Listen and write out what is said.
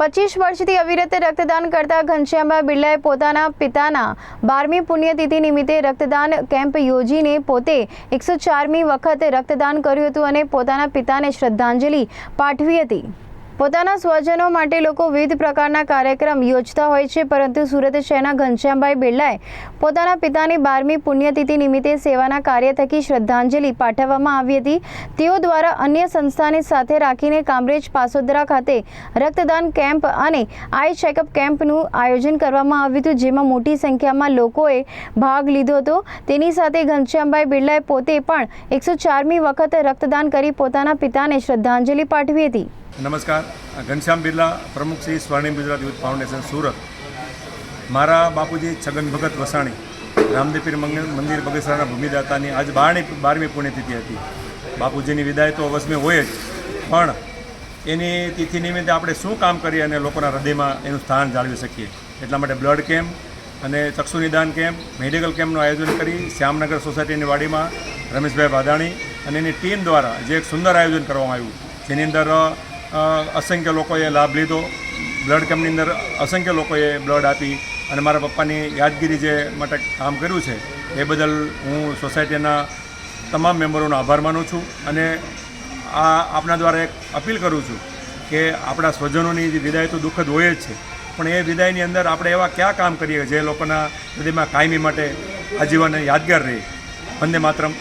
પચીસ વર્ષથી અવિરત રક્તદાન કરતા ઘનશ્યામભાઈ બિરલાએ પોતાના પિતાના બારમી પુણ્યતિથિ નિમિત્તે રક્તદાન કેમ્પ યોજીને પોતે એકસો ચારમી વખત રક્તદાન કર્યું હતું અને પોતાના પિતાને શ્રદ્ધાંજલિ પાઠવી હતી. પોતાના સ્વજનો માટે લોકો વિવિધ પ્રકારના કાર્યક્રમ યોજતા હોય છે, પરંતુ સુરત શહેરના ઘનશ્યામભાઈ બિરલાએ પોતાના પિતાની બારમી પુણ્યતિથિ નિમિત્તે સેવાના કાર્ય થકી શ્રદ્ધાંજલિ પાઠવવામાં આવી હતી. તેઓ દ્વારા અન્ય સંસ્થાને સાથે રાખીને કામરેજ પાસોદરા ખાતે રક્તદાન કેમ્પ અને આઈ ચેકઅપ કેમ્પનું આયોજન કરવામાં આવ્યું હતું, જેમાં મોટી સંખ્યામાં લોકોએ ભાગ લીધો હતો. તેની સાથે ઘનશ્યામભાઈ બિરલાએ પોતે પણ એકસો ચારમી વખત રક્તદાન કરી પોતાના પિતાને શ્રદ્ધાંજલિ પાઠવી હતી. નમસ્કાર. ઘનશ્યામ બિરલા, પ્રમુખ શ્રી સ્વર્ણિમ ગુજરાત યુથ ફાઉન્ડેશન, સુરત. મારા બાપુજી છગન ભગત વસાણી રામદેપીર મંદિર બગસરાના ભૂમિદાતાની આજ બારમી બારમી પુણ્યતિથિ હતી. બાપુજીની વિદાય તો અવશ્ય હોય જ, પણ એની તિથિ નિમિત્તે આપણે શું કામ કરીએ અને લોકોના હૃદયમાં એનું સ્થાન જાળવી શકીએ? એટલા માટે બ્લડ કેમ્પ અને ચક્ષુ નિદાન કેમ્પ, મેડિકલ કેમ્પનું આયોજન કરી શ્યામનગર સોસાયટીની વાડીમાં રમેશભાઈ વાદાણી અને એની ટીમ દ્વારા જે એક સુંદર આયોજન કરવામાં આવ્યું, જેની અંદર અસંખ્ય લોકોએ લાભ લીધો. બ્લડ કેમ્પની અંદર અસંખ્ય લોકોએ બ્લડ આપી અને મારા પપ્પાની યાદગીરી જે માટે કામ કર્યું છે, એ બદલ હું સોસાયટીના તમામ મેમ્બરોનો આભાર માનું છું અને આ આપના દ્વારા એક અપીલ કરું છું કે આપણા સ્વજનોની જે વિદાય તો દુઃખદ હોય જ છે, પણ એ વિદાયની અંદર આપણે એવા કયા કામ કરીએ જે લોકોના હૃદયમાં કાયમી માટે આજીવન યાદગાર રહે. વંદે માતરમ.